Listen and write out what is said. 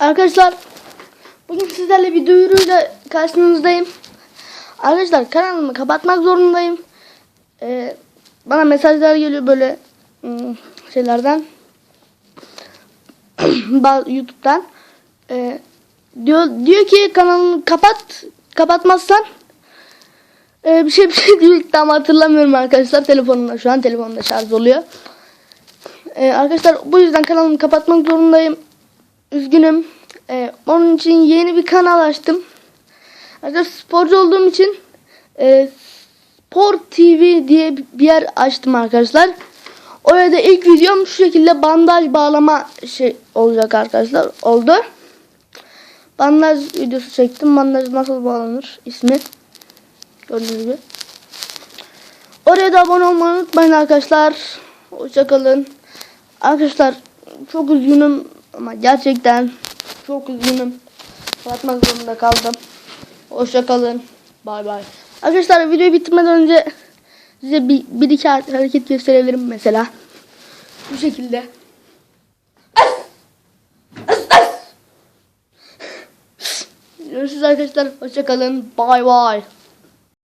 Arkadaşlar bugün sizlerle bir duyuruyla karşınızdayım. Arkadaşlar kanalımı kapatmak zorundayım. Ee, bana mesajlar geliyor böyle hmm, şeylerden. YouTube'dan. Ee, diyor diyor ki kanalını kapat. Kapatmazsan ee, bir şey bir şey diyor tam hatırlamıyorum arkadaşlar telefonumda şu an telefonumda şarj oluyor. Ee, arkadaşlar bu yüzden kanalımı kapatmak zorundayım. Üzgünüm. Ee, onun için yeni bir kanal açtım. Arkadaşlar sporcu olduğum için e, Spor TV diye bir yer açtım arkadaşlar. Oraya da ilk videom şu şekilde bandaj bağlama şey olacak arkadaşlar. Oldu. Bandaj videosu çektim. Bandaj nasıl bağlanır ismi. Gördüğünüz gibi. Oraya da abone olmayı unutmayın arkadaşlar. Hoşçakalın. Arkadaşlar çok üzgünüm ama gerçekten çok üzgünüm. Kapatmak zorunda kaldım. Hoşçakalın. Bay bay. Arkadaşlar videoyu bitirmeden önce size bir, bir iki hareket gösterebilirim mesela. Bu şekilde. Görüşürüz arkadaşlar. Hoşçakalın. Bay bay.